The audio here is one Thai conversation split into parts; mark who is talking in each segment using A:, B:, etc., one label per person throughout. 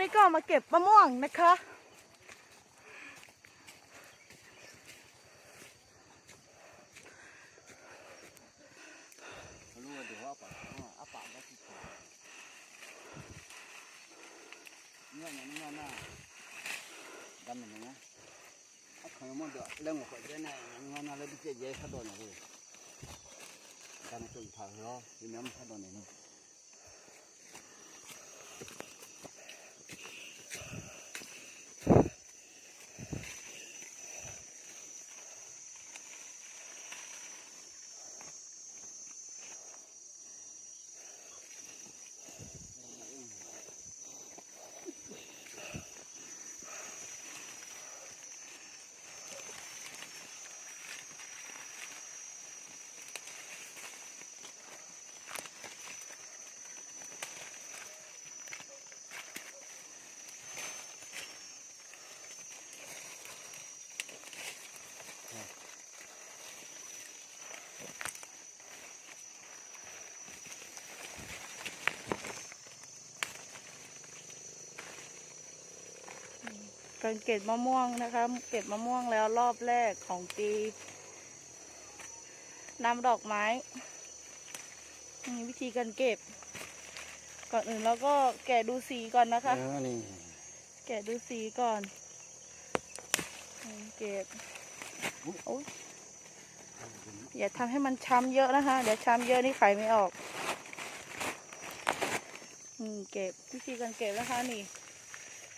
A: นี้ก็มาเก็บมะม่วงนะคะ
B: รู้ว่าเดี๋ยวว่าปะอาปากได้ที่ขาเนี่ยเนี่ยเนี่ยน่ะดำเนี่ยนะถ้าเคยมันเดี๋ยวเรื่องของเจ้าเนี่ยเนี่ยน่ะแล้วที่เจ๊เขาโดนอะไรดำตัวอี กทางเหรอที่แม่มันเขาโดนเนี่ย
A: การเก็บมะม่วงนะคะ เก็บมะม่วงแล้วรอบแรกของปีนำดอกไม้นี่วิธีการเก็บ ก่อนอื่นเราก็แกะดูสีก่อนนะคะ
B: เออนี่
A: แกะดูสีก่อนนี่เก็บโอ้ยอย่าทำให้มันช้ำเยอะนะคะ เดี๋ยวช้ำเยอะนี่ขายไม่ออกอืมเก็บวิธีการเก็บนะคะนี่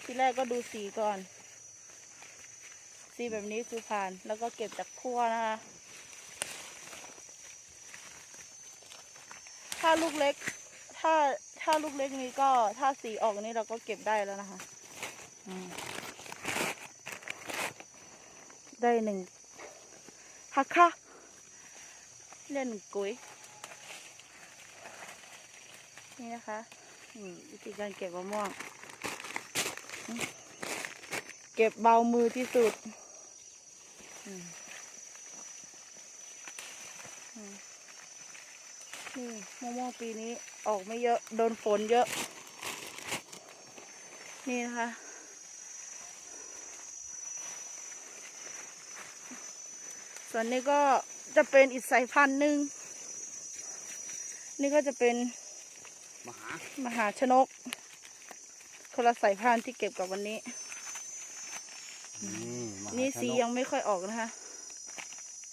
A: ทีแรกก็ดูสีก่อน สีแบบนี้คือผ่าน แล้วก็เก็บจากขั้วนะคะ ถ้าลูกเล็ก ถ้าถ้าลูกเล็กนี้ก็ถ้าสีออกนี้เราก็เก็บได้แล้วนะคะ ได้หนึ่งฮักค่ะเล่นกุ้ยนี่นะคะอืมวิธีการเก็บมะม่วง เก็บเบามือที่สุดอืมอืมนี่มะม่วงปีนี้ออกไม่เยอะ โดนฝนเยอะ นี่นะคะส่วนนี้ก็จะเป็นอีกสายพันธุ์หนึ่ง นี่ก็จะเป็น
B: มหาม
A: หาชนก คนละสายพันธุ์ที่เก็บกับวันนี้
B: นี่มหา
A: นี่
B: ช
A: สี
B: ก
A: ยังไม่ค่อยออกนะคะ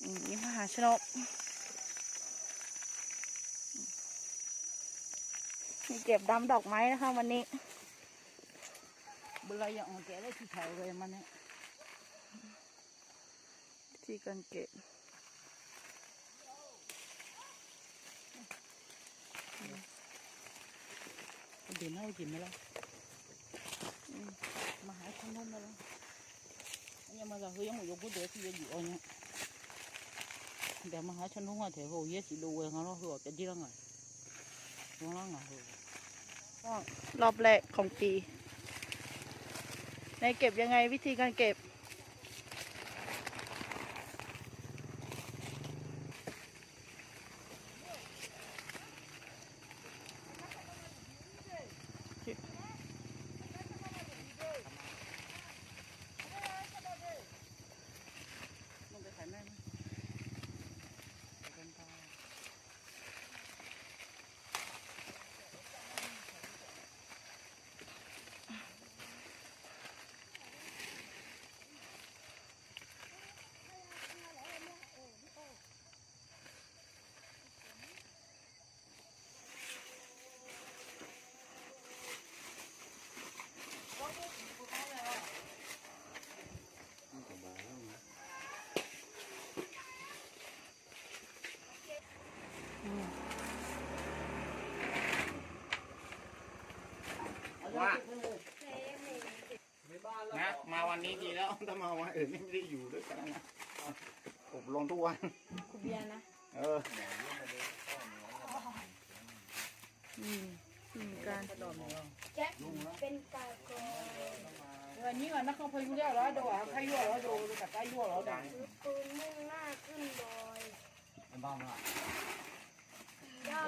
A: อืมนี่มหาชนกนี่เก็บดำดอกไม้นะคะวันนี้
B: เวลาอย่างอ่อนแกได้ที่ถ่ายไว้มันเนี่ย
A: ที่กันเก็บ
B: เดี๋ยวน่ากินไหมล่ะ มาหาคนนู้นมาแล้วอันนี้มาจากเฮ้ยยังไม่ยกกูเดี๋ยวที่จะอยู่อันนี้เดี๋ยวมาหาฉันนู้นอะเถอะโหเยสิดูเองเขาเนาะเหรอจะดีละไงร้องละไงเหรอ
A: ก็รอบแรกของปี ในเก็บยังไงวิธีการเก็บ
B: ลงไปขายแม่ไหมไปกันต่อ ว่านะ มาวันนี้ดีแล้วถ้ามาวันอื่นนี่ไม่ได้อยู่ด้วยกันนะอบรมทุกวัน
A: คุเบียนะ
B: เออ
A: อืมอืมการ
C: เป็นกากร
B: วันนี้วันนักเขาพายุแล้วเหรอดูอะพายุเหรอดูดูแต่พายุเหรอดัง
C: ปืนมุ่งหน้าขึ้นดอย
B: บ้ามา
C: ย่าง